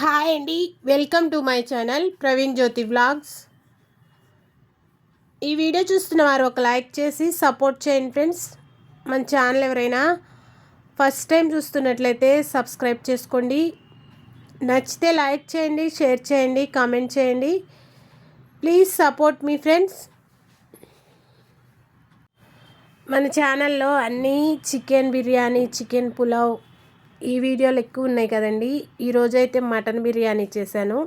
Hi అండి. Welcome to my channel Praveen Jyothi vlogs. ఈ video చూస్తున్న వారు ఒక లైక్ చేసి సపోర్ట్ చేయండి ఫ్రెండ్స్. మన ఛానల్ ఎవరైనా ఫస్ట్ టైం చూస్తున్నట్లయితే సబ్స్క్రైబ్ చేసుకోండి. నచ్చితే లైక్ చేయండి షేర్ చేయండి కామెంట్ చేయండి. Please support me friends. మన ఛానల్లో అన్నీ చికెన్ బిర్యానీ చికెన్ పులావ్ ఈ వీడియోలు ఎక్కువ ఉన్నాయి కదండి. ఈరోజైతే మటన్ బిర్యానీ చేశాను.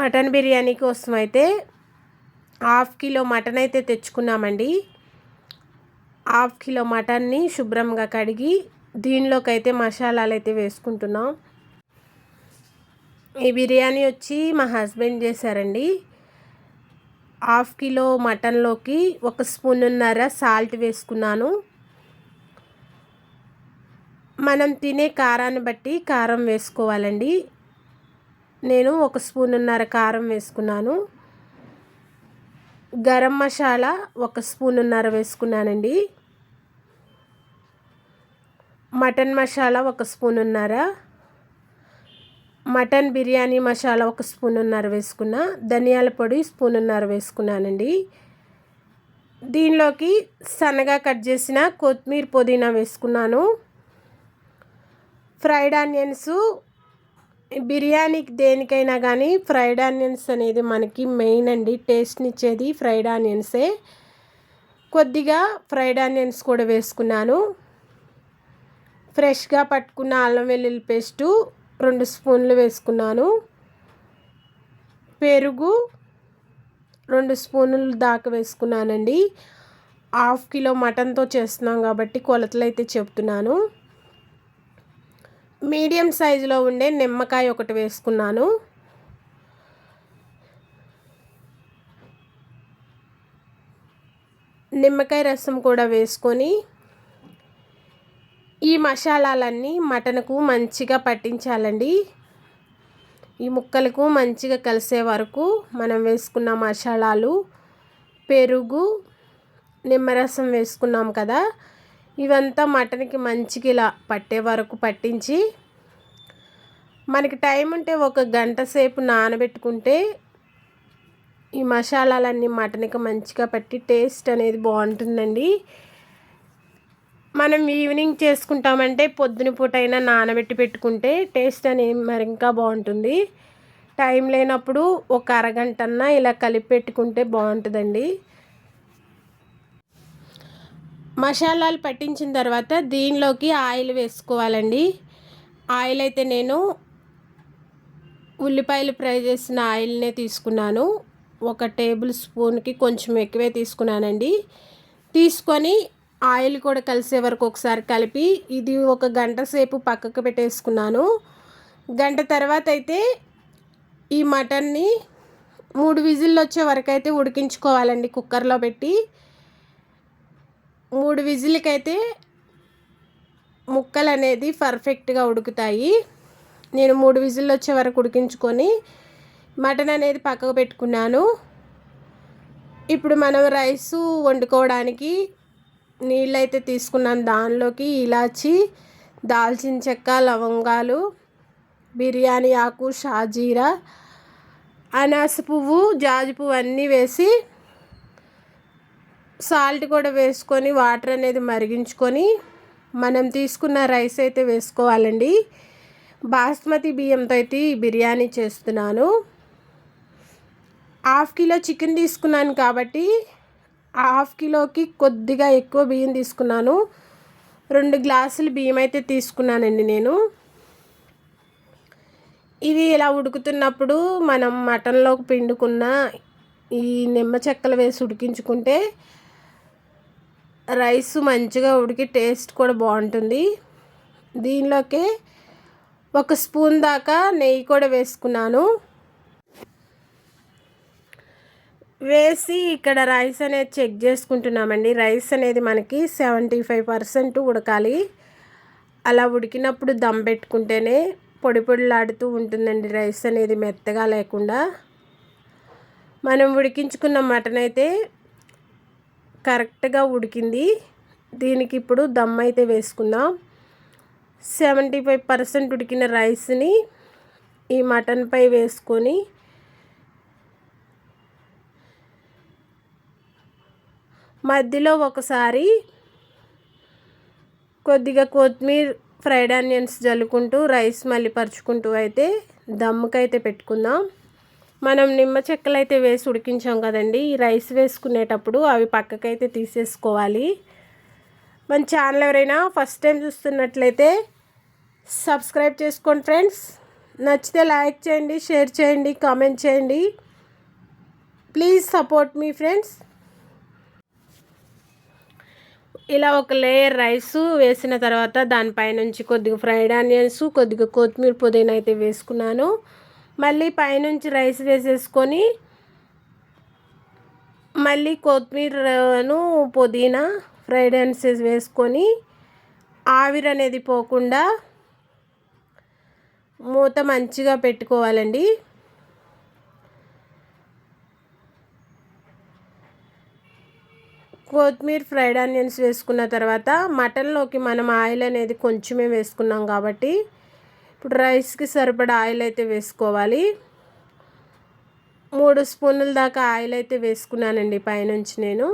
మటన్ బిర్యానీ కోసం అయితే హాఫ్ కిలో మటన్ అయితే తెచ్చుకున్నామండి. హాఫ్ కిలో మటన్ని శుభ్రంగా కడిగి దీనిలోకి అయితే మసాలాలు అయితే వేసుకుంటున్నాం. ఈ బిర్యానీ వచ్చి మా హస్బెండ్ చేశారండి. హాఫ్ కిలో మటన్లోకి ఒక స్పూన్నర సాల్ట్ వేసుకున్నాను. మనం తినే కారాన్ని బట్టి కారం వేసుకోవాలండి. నేను ఒక స్పూన్న్నర కారం వేసుకున్నాను. గరం మసాలా ఒక స్పూన్న్నర వేసుకున్నానండి. మటన్ మసాలా ఒక స్పూన్న్నర. మటన్ బిర్యానీ మసాలా ఒక స్పూన్న్నర వేసుకున్న. ధనియాల పొడి స్పూన్న్నర వేసుకున్నానండి. దీనిలోకి సన్నగా కట్ చేసిన కొత్తిమీర పుదీనా వేసుకున్నాను. ఫ్రైడ్ ఆనియన్స్ బిర్యానీకి దేనికైనా కానీ ఫ్రైడ్ ఆనియన్స్ అనేది మనకి మెయిన్ అండి. టేస్ట్నిచ్చేది ఫ్రైడ్ ఆనియన్సే. కొద్దిగా ఫ్రైడ్ ఆనియన్స్ కూడా వేసుకున్నాను. ఫ్రెష్గా పట్టుకున్న అల్లం వెల్లుల్లి పేస్టు రెండు స్పూన్లు వేసుకున్నాను. పెరుగు రెండు స్పూన్లు దాకా వేసుకున్నానండి. హాఫ్ కిలో మటన్తో చేస్తున్నాం కాబట్టి కొలతలు అయితే చెప్తున్నాను. మీడియం సైజులో ఉండే నిమ్మకాయ ఒకటి వేసుకున్నాను. నిమ్మకాయ రసం కూడా వేసుకొని ఈ మసాలాలన్నీ మటన్కు మంచిగా పట్టించాలండి. ఈ ముక్కలకు మంచిగా కలిసే వరకు మనం వేసుకున్న మసాలాలు పెరుగు నిమ్మరసం వేసుకున్నాం కదా ఇవంతా మటన్కి మంచిగా ఇలా పట్టే వరకు పట్టించి మనకి టైం ఉంటే ఒక గంట సేపు నానబెట్టుకుంటే ఈ మసాలాలన్నీ మటన్కి మంచిగా పట్టి టేస్ట్ అనేది బాగుంటుందండి. మనం ఈవినింగ్ చేసుకుంటామంటే పొద్దున పూట అయినా నానబెట్టి పెట్టుకుంటే టేస్ట్ అనేది మరి ఇంకా బాగుంటుంది. టైం లేనప్పుడు ఒక అరగంటన్నా ఇలా కలిపి పెట్టుకుంటే బాగుంటుందండి. మసాలాలు పట్టించిన తర్వాత దీనిలోకి ఆయిల్ వేసుకోవాలండి. ఆయిల్ అయితే నేను ఉల్లిపాయలు ఫ్రై చేసిన ఆయిల్నే తీసుకున్నాను. ఒక టేబుల్ స్పూన్కి కొంచెం ఎక్కువే తీసుకున్నానండి. తీసుకొని ఆయిల్ కూడా కలిసే వరకు ఒకసారి కలిపి ఇది ఒక గంట సేపు పక్కకు పెట్టేసుకున్నాను. గంట తర్వాత అయితే ఈ మటన్ని మూడు విజిల్లు వచ్చే వరకు అయితే ఉడికించుకోవాలండి కుక్కర్లో పెట్టి. మూడు విజిల్కైతే ముక్కలు అనేది పర్ఫెక్ట్గా ఉడుకుతాయి. నేను మూడు విజిల్లు వచ్చే వరకు ఉడికించుకొని మటన్ అనేది పక్కకు పెట్టుకున్నాను. ఇప్పుడు మనం రైసు వండుకోవడానికి నీళ్ళు అయితే తీసుకున్నాను దానిలోకి ఇలాచి దాల్చిన చెక్క లవంగాలు బిర్యానీ ఆకు షాజీరా అనాస పువ్వు జాజి పువ్వు అన్నీ వేసి సాల్ట్ కూడా వేసుకొని వాటర్ అనేది మరిగించుకొని మనం తీసుకున్న రైస్ అయితే వేసుకోవాలండి. బాస్మతి బియ్యంతో అయితే ఈ బిర్యానీ చేస్తున్నాను. హాఫ్ కిలో చికెన్ తీసుకున్నాను కాబట్టి హాఫ్ కిలోకి కొద్దిగా ఎక్కువ బియ్యం తీసుకున్నాను. రెండు గ్లాసులు బియ్యం అయితే తీసుకున్నానండి నేను. ఇవి ఇలా ఉడుకుతున్నప్పుడు మనం మటన్లోకి పిండుకున్న ఈ నిమ్మ చెక్కలు వేసి ఉడికించుకుంటే రైస్ మంచిగా ఉడికి టేస్ట్ కూడా బాగుంటుంది. దీనిలోకి ఒక స్పూన్ దాకా నెయ్యి కూడా వేసుకున్నాను. వేసి ఇక్కడ రైస్ అనేది చెక్ చేసుకుంటున్నామండి. రైస్ అనేది మనకి సెవెంటీ ఫైవ్ పర్సెంట్ ఉడకాలి. అలా ఉడికినప్పుడు దమ్ పెట్టుకుంటేనే పొడి పొడిలాడుతూ ఉంటుందండి రైస్ అనేది మెత్తగా లేకుండా. మనం ఉడికించుకున్న మటన్ అయితే కరెక్ట్గా ఉడికింది. దీనికి ఇప్పుడు దమ్ అయితే వేసుకుందాం. సెవెంటీ ఫైవ్ పర్సెంట్ ఉడికిన రైస్ని ఈ మటన్పై వేసుకొని మధ్యలో ఒకసారి కొద్దిగా కొత్తిమీర ఫ్రైడ్ ఆనియన్స్ జల్లుకుంటూ రైస్ మళ్ళీ పరుచుకుంటూ అయితే దమ్ముకైతే పెట్టుకుందాం. మనం నిమ్మ చెక్కలు అయితే వేసి ఉడికించాం కదండి. ఈ రైస్ వేసుకునేటప్పుడు అవి పక్కకైతే తీసేసుకోవాలి. మన ఛానల్ ఎవరైనా ఫస్ట్ టైం చూస్తున్నట్లయితే సబ్స్క్రైబ్ చేసుకోండి ఫ్రెండ్స్. నచ్చితే లైక్ చేయండి షేర్ చేయండి కామెంట్ చేయండి. Please support me friends. ఇలా ఒక లేయర్ రైస్ వేసిన తర్వాత దానిపైనుంచి కొద్దిగా ఫ్రైడ్ ఆనియన్స్ కొద్దిగా కొత్తిమీర పుదీనా అయితే వేసుకున్నాను. మళ్ళీ పైనుంచి రైస్ వేసేసుకొని మళ్ళీ కొత్తిమీరను పుదీనా ఫ్రైడ్ రైస్ వేసుకొని ఆవిరి అనేది పోకుండా మూత మంచిగా పెట్టుకోవాలండి. కొత్తిమీర ఫ్రైడ్ ఆనియన్స్ వేసుకున్న తర్వాత మటన్లోకి మనం ఆయిల్ అనేది కొంచెమే వేసుకున్నాం కాబట్టి ఇప్పుడు రైస్కి సరిపడా ఆయిల్ అయితే వేసుకోవాలి. మూడు స్పూన్ల దాకా ఆయిల్ అయితే వేసుకున్నానండి పైనుంచి నేను.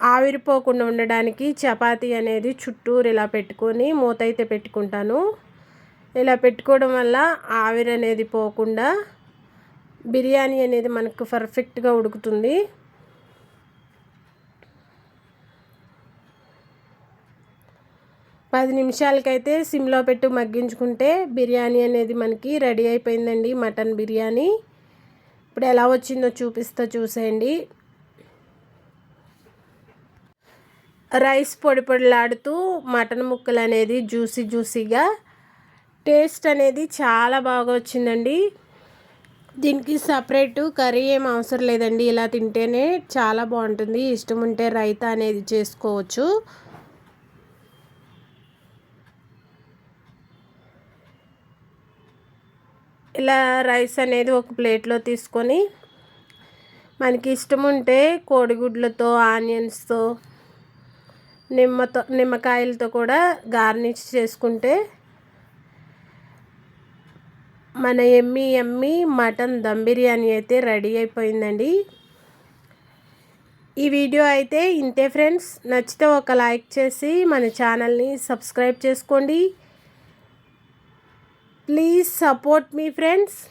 ఆవిరిపోకుండా ఉండడానికి చపాతీ అనేది చుట్టూరు ఇలా పెట్టుకొని మూత అయితే పెట్టుకుంటాను. ఇలా పెట్టుకోవడం వల్ల ఆవిరి అనేది పోకుండా బిర్యానీ అనేది మనకు పర్ఫెక్ట్గా ఉడుకుతుంది. పది నిమిషాలకైతే సిమ్లో పెట్టి మగ్గించుకుంటే బిర్యానీ అనేది మనకి రెడీ అయిపోయిందండి మటన్ బిర్యానీ. ఇప్పుడు ఎలా వచ్చిందో చూపిస్తా చూసేయండి. రైస్ పొడి పొడిలాడుతూ మటన్ ముక్కలు అనేది జ్యూసీ జ్యూసీగా. టేస్ట్ అనేది చాలా బాగా వచ్చిందండి. దీనికి సపరేట్ కర్రీ ఏం అవసరం లేదండి ఇలా తింటేనే చాలా బాగుంటుంది. ఇష్టం ఉంటే రైతా అనేది చేసుకోవచ్చు. ఇలా రైస్ అనేది ఒక ప్లేట్లో తీసుకొని మనకి ఇష్టం ఉంటే కోడిగుడ్లతో ఆనియన్స్తో నిమ్మతో నిమ్మకాయలతో కూడా గార్నిష్ చేసుకుంటే మన ఎమ్మి ఎమ్మి మటన్ దమ్ బిర్యానీ అయితే రెడీ అయిపోయిందండి. ఈ వీడియో అయితే ఇంతే ఫ్రెండ్స్. నచ్చితే ఒక లైక్ చేసి మన ఛానల్ని సబ్స్క్రైబ్ చేసుకోండి. Please support me friends.